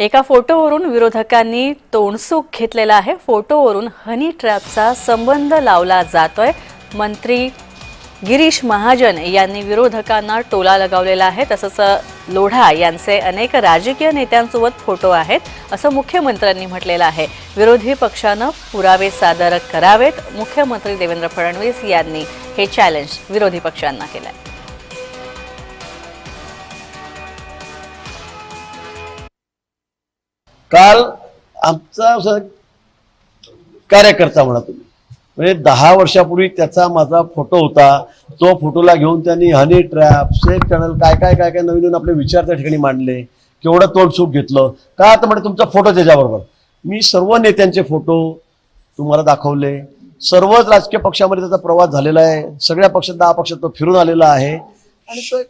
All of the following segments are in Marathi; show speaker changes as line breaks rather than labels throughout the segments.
एका फोटोवरून विरोधकांनी तोंडसूक घेतलेला आहे. फोटोवरून हनी ट्रॅपचा संबंध लावला जातोय. मंत्री गिरीश महाजन यांनी विरोधकांना टोला लगावलेला आहे. तसंच लोढा यांचे अनेक राजकीय नेत्यांसोबत फोटो आहेत असं मुख्यमंत्र्यांनी म्हटलेलं आहे. विरोधी पक्षानं पुरावे सादर करावेत. मुख्यमंत्री देवेंद्र फडणवीस यांनी हे चॅलेंज विरोधी पक्षांना केलं आहे
काल आमचा असा कार्यकर्ता म्हणा तुम्ही. म्हणजे दहा वर्षापूर्वी त्याचा माझा फोटो होता. तो फोटोला घेऊन त्यांनी हनी ट्रॅप सेक टनल काय काय काय काय नवीन नवीन आपले विचार त्या ठिकाणी मांडले. केवढं तोडसूक घेतलं. का तर म्हणजे तुमचा फोटो त्याच्याबरोबर? मी सर्व नेत्यांचे फोटो तुम्हाला दाखवले. सर्वच राजकीय पक्षामध्ये त्याचा प्रवास झालेला आहे. सगळ्या पक्षात दहा पक्षात तो फिरून आलेला आहे. आणि तो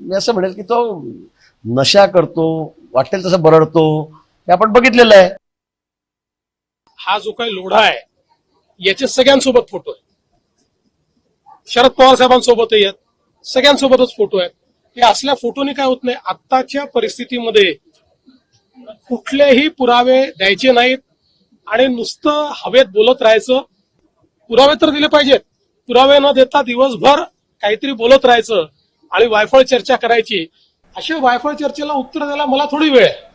मी असं म्हणेल की तो नशा करतो. वाटेल तसं बरडतो. हे आपण बघितलेलं आहे.
हा जो काही लोढा आहे याचे सगळ्यांसोबत फोटो आहेत. शरद पवार साहेबांसोबत आहेत. सगळ्यांसोबतच फोटो आहेत. हे असल्या फोटोने काय होत नाही. आत्ताच्या परिस्थितीमध्ये कुठलेही पुरावे द्यायचे नाहीत आणि नुसतं हवेत बोलत राहायचं. पुरावे तर दिले पाहिजेत. पुरावे न देता दिवसभर काहीतरी बोलत राहायचं आणि वायफळ चर्चा करायची. अशा वायफळ चर्चेला उत्तर द्यायला मला थोडी वेळ आहे.